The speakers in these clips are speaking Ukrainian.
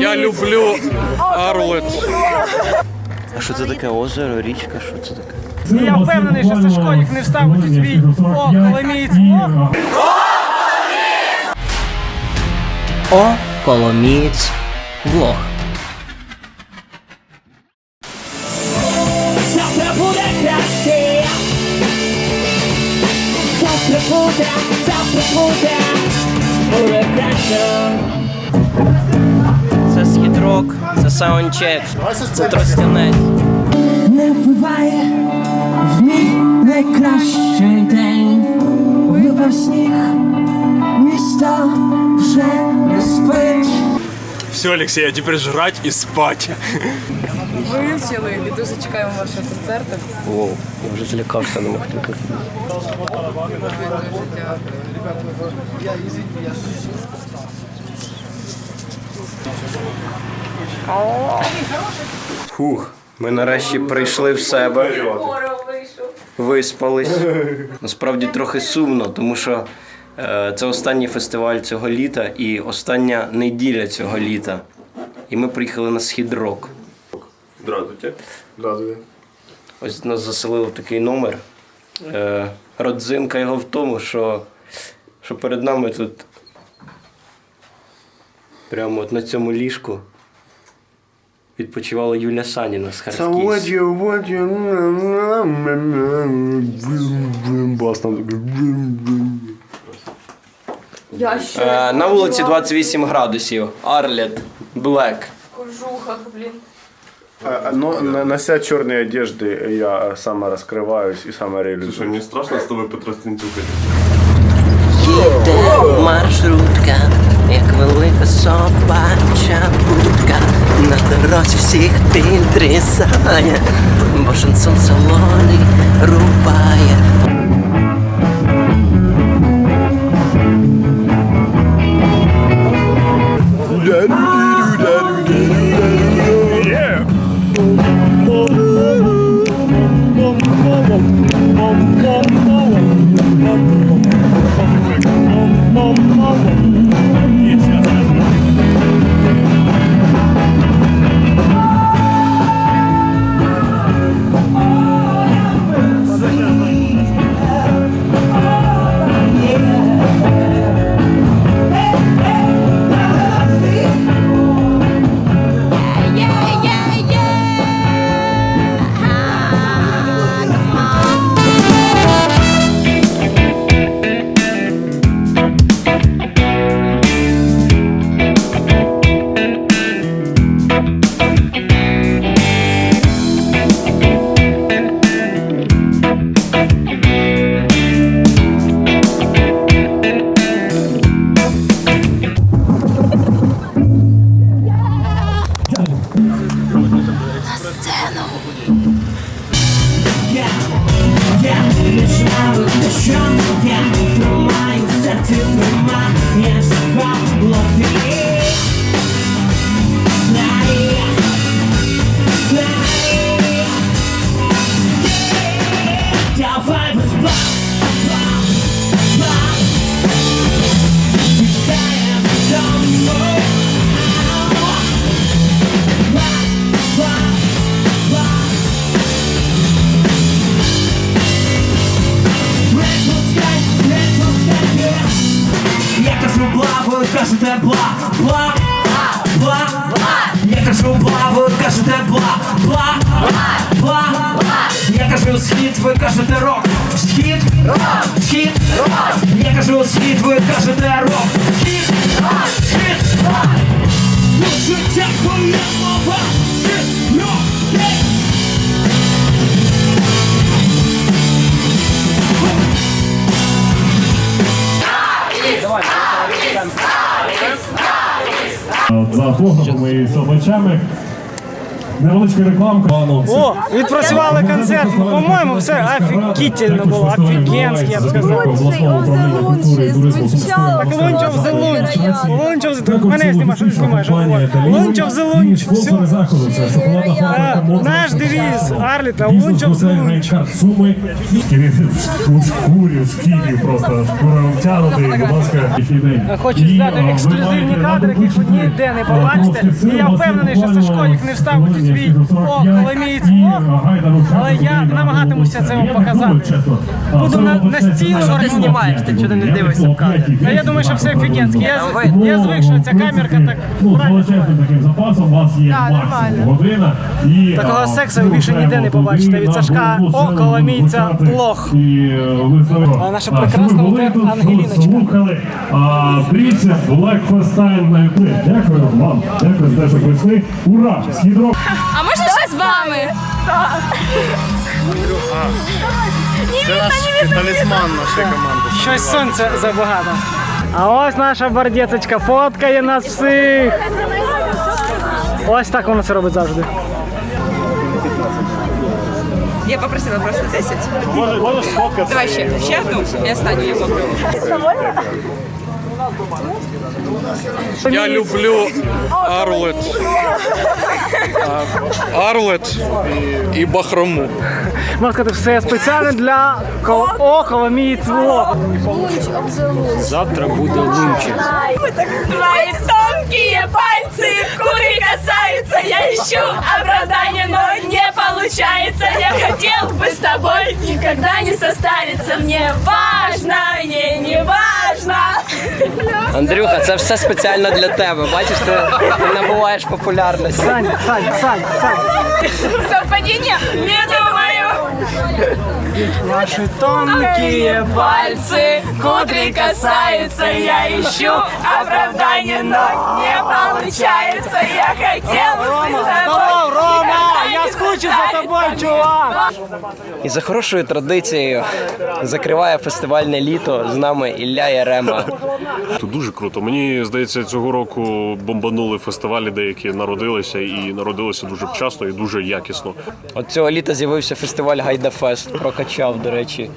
Я люблю Арлет. А що це таке озеро, річка? Що це таке? Я впевнений, що Сашко їх не вставить у свій о, коломієць влог. О, Коломієць влог. Завтра буде, завтра буде, буде краще. Це східрок, це саундчек, це тростянець. Не вбиває в мій найкращий день. Випав сніг, місто вже не спить. Все, Алексей, а теперь жрать и спать. Вивчили і дуже чекаємо вашого концерту. Воу, я вже злякався, не мог тут. Фух, ми нарешті прийшли в себе. Виспались. Насправді трохи сумно, тому що е, це останній фестиваль цього літа і остання неділя цього літа. І ми приїхали на схід-рок. Здравствуйте. Здравствуйте. Ось нас заселили в такий номер. Е, родзинка його в тому, що, що перед нами тут прямо от на цьому ліжку відпочивала Юля Саніна з Хардкіс. you, what you... Бас там Я ще Е, на вулиці 28 градусів. Арлет. Блек. в кожухах, блін. Но на- нося черные одежды, я сама раскрываюсь и сама Слушай, реализуюсь. мне страшно с тобой потростинцюкать. Їде маршрутка, як велика собача будка. На дорозі всіх підрізає, бо шансон в не знаю, на що я тримаю серце тримає себе в кажете бла, бла, бла, Я кажу бла, ви кажете бла, бла, бла, Я кажу схід, ви кажете рок, схід, схід, Я кажу схід, ви кажете рок, Автографами і собачами. Невеличка рекламка. О, відпрацювали концерт. По-моєму, все офігітельно було, офігенськи, я б сказав. Так Лунчов за лунч. Лунчов за Мене знімаєш, що знімаєш? Лунчов за лунч. Наш девіз Арліта, Лунчов за лунч. Суми. У шкурі, в шкірі просто. Втягнутий, будь ласка. Хочу взяти ексклюзивні кадри, яких ви ніде не побачите. І я впевнений, що Сашко їх не вставить свій якщо 45, о, коломієць Але я намагатимуся це вам показати. Буду на- було на чесно, стіл, ти знімаєш, ти чого не дивишся в кадр? Я Та я думаю, що все офігенське. Я, я звик, що ця камерка так Ну, правильно. величезним таким запасом у вас є максимум година. І, Такого сексу ви більше ніде не побачите. Від Сашка на около мійця плох. І, е, А наша прекрасна Ангеліночка. Дивіться, Black Fest Time на YouTube. Дякую вам. Дякую за те, що прийшли. Ура! Східро! А можна вами? талісман нашої команди. Щось сонце забагато. А ось наша бардєцечка фоткає нас всіх. Ось так вона це робить завжди. Я попросила просто 10. Давай ще. Ще одну і останню я зроблю. Я люблю Арлет. А, Арлет і Бахрому. Можна сказати, все спеціально для кол- о, Коломієць влог. Завтра буде лунче. Твои тонкие пальцы, куры касаются, я ищу оправдание, но не получается. Я хотел бы с тобой никогда не состариться. Мне важно, Андрюха, це все спеціально для тебе. Бачиш, ти, ти набуваєш популярності. Сань, Сань, Сань, Сань. Совпадение? Не думаю. Ваші тонкі Пальцы, кудри касаются, я ищу оправдание, но не получается. Я хотел бы с тобой Здоров, Рома! Скучив за тобою, чувак! І за хорошою традицією закриває фестивальне літо з нами Ілля Ярема. Це дуже круто. Мені здається, цього року бомбанули фестивалі, деякі народилися і народилися дуже вчасно і дуже якісно. От цього літа з'явився фестиваль Гайдафест. Прокачав, до речі.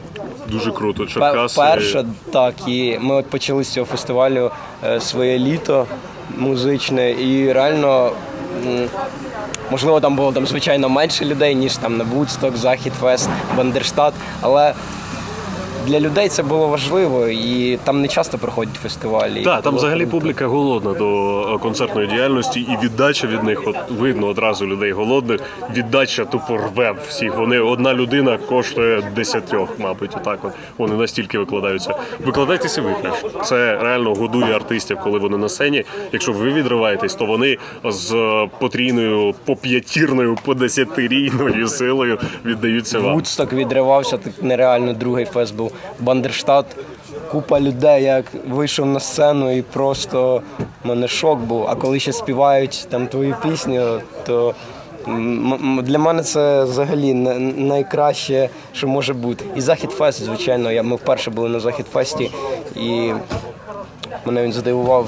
Дуже круто. Черкаси. Перше, так, і ми от почали з цього фестивалю е, своє літо музичне, і реально. Можливо, там було там звичайно менше людей, ніж там на Вудсток, Захід Фест, Бандерштат, але для людей це було важливо, і там не часто проходять фестивалі. Так, там взагалі публіка голодна до е, концертної діяльності, і віддача від них, от видно одразу людей голодних. Віддача тупо рве всіх. Вони одна людина коштує десятьох, мабуть, отак. От вони настільки викладаються. Викладайтеся ви теж. Це реально годує артистів, коли вони на сцені. Якщо ви відриваєтесь, то вони з е, потрійною, поп'ятірною, по десятирійною силою віддаються вам. Вудсток відривався, так нереально другий фест був. Бандерштат, купа людей, як вийшов на сцену і просто в мене шок був. А коли ще співають там твою пісню, то для мене це взагалі найкраще, що може бути. І Захід Фест, звичайно, ми вперше були на Захід Фесті і. Мене він здивував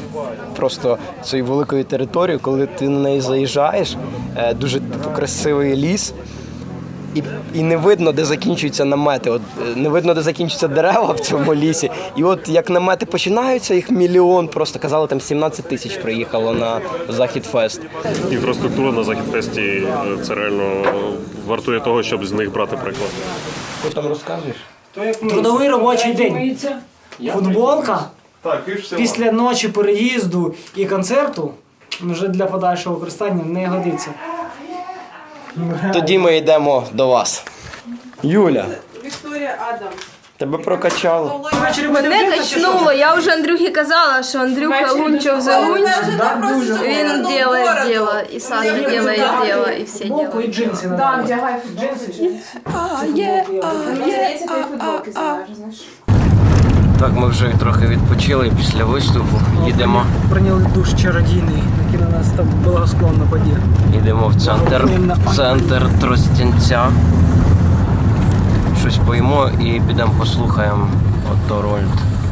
просто цією великою територією, коли ти на неї заїжджаєш, е, дуже красивий ліс, і, і не видно, де закінчуються намети. От е, не видно, де закінчуються дерева в цьому лісі. І от як намети починаються, їх мільйон. Просто казали, там 17 тисяч приїхало на захід фест. Інфраструктура на Західфесті е, це реально вартує того, щоб з них брати приклад. Ти там розказуєш? Трудовий робочий день. Футболка після ночі переїзду і концерту вже для подальшого використання не годиться. Тоді ми йдемо до вас. Юля, Вікторія Адам. тебе прокачало. Мене качнуло. Я вже Андрюхі казала, що Андрюха Лунчов за лунч. Він робить діло, і Саша робить діло, і всі Футболку і джинси надо. вдягай джинси. Так, ми вже трохи відпочили після виступу. Їдемо, Прийняли душ чародійний, на нас там благосклонно подіяв. Йдемо в центр, в центр Тростянця. Щось поїмо і підемо послухаємо Отто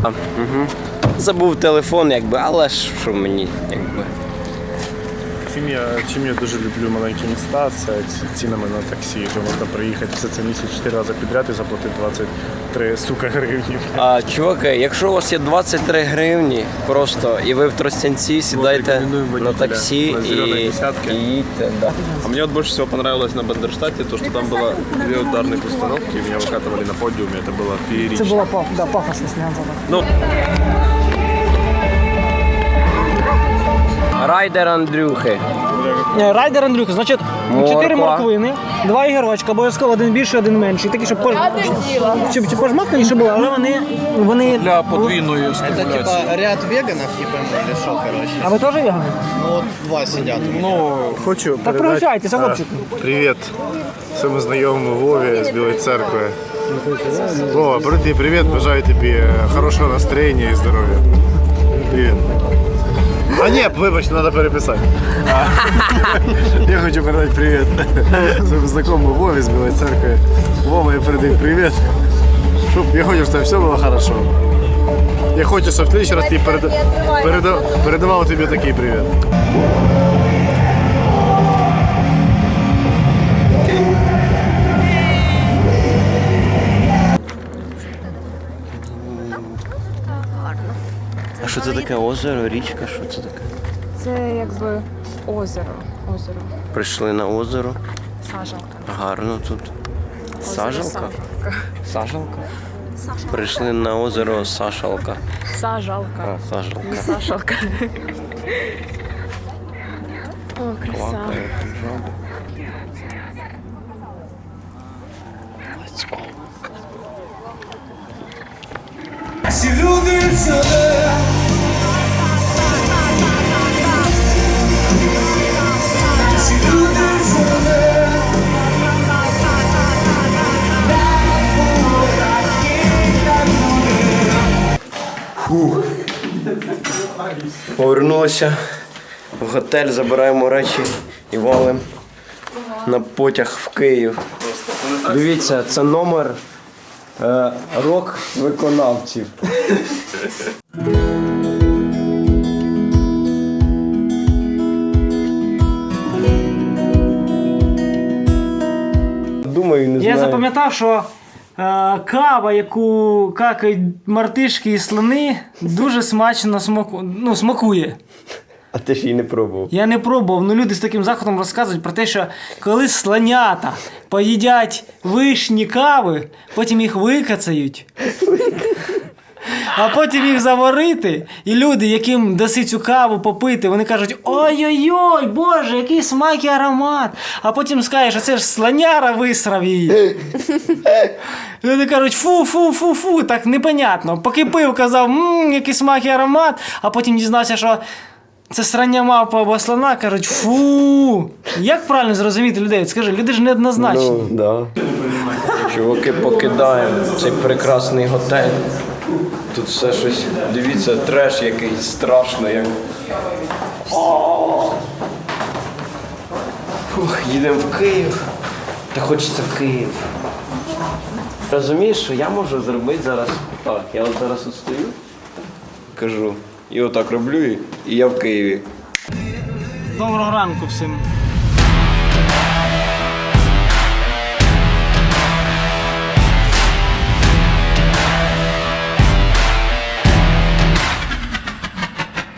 Угу. Забув телефон, якби, але що мені, якби. Чим я, чим я дуже люблю маленькі міста, це ці- цінами на таксі, що можна приїхати все це місяць 4 рази підряд і заплатити 23 сука гривні. А чуваки, якщо у вас є 23 гривні просто і ви в Тростянці сідайте рекомендуем на водителя таксі на зеленой і, десятке. і їдьте. Да. А мне вот больше всего понравилось на Бандерштате, то, что там было две ударных установки, и меня выкатывали на подиуме, это было Це феерично. була паф, да, пафосна снянка. Ну, Райдер Андрюхи. Е, Райдер Андрюха, значить, Морква. 4 морквини, два ігорочка, обов'язково один більший, один менший. Такі, щоб, пож... щоб, щоб пожмаканіше було, але вони, вони... Для подвійної стимуляції. ряд веганов, не пойму, или что, короче. А ви теж вегани? Ну вот два сидят. Ну, Хочу Так передати пригощайтеся, е, хлопчики. привіт своєму знайомому Вові з Білої церкви. Вова, передати привіт, бажаю тобі е, хорошого настроєння і здоров'я. Привіт. А ні, вибач, треба переписати. А, я хочу передати привіт своєму знайомому Вові з Білої церкви. Вова, я передаю привіт. Щоб я хочу, щоб все було хорошо. Я хочу, щоб в следующий раз ти перед... переда- передавав тобі такий привіт. А що це таке озеро, річка? Що це таке? Це якби озеро. Озеро. Прийшли на озеро. Сажалка. Гарно тут. Сажалка? Сажалка? Прийшли на озеро Сашалка. Сажалка. А, Сажалка. Сашалка. О, краса. Плакає, Фух. Повернулися в готель, забираємо речі і валим на потяг в Київ. Дивіться, це номер е, рок виконавців. Думаю, не знаю. Я запам'ятав, що кава, яку какають мартишки і слони, дуже смачно смаку... ну, смакує. А ти ж її не пробував. Я не пробував, Ну люди з таким заходом розказують про те, що коли слонята поїдять вишні кави, потім їх викацають. А потім їх заварити, і люди, яким даси цю каву попити, вони кажуть: ой-ой-ой, Боже, який смак і аромат. А потім скажеш, а це ж слоняра висрав її. Люди кажуть, фу, фу, фу, фу, так непонятно. Поки пив, казав, мм, який смак і аромат, а потім дізнався, що це срання мавпа або слона, кажуть, фу. Як правильно зрозуміти людей? Скажи, люди ж неоднозначні. Ну, да. Чуваки покидаємо цей прекрасний готель. Тут все щось. Дивіться, треш якийсь страшно, як. Фух, їдемо в Київ. Та хочеться в Київ. Розумієш, що я можу зробити зараз так. Я от зараз от кажу, і отак роблю, і я в Києві. Доброго ранку всім.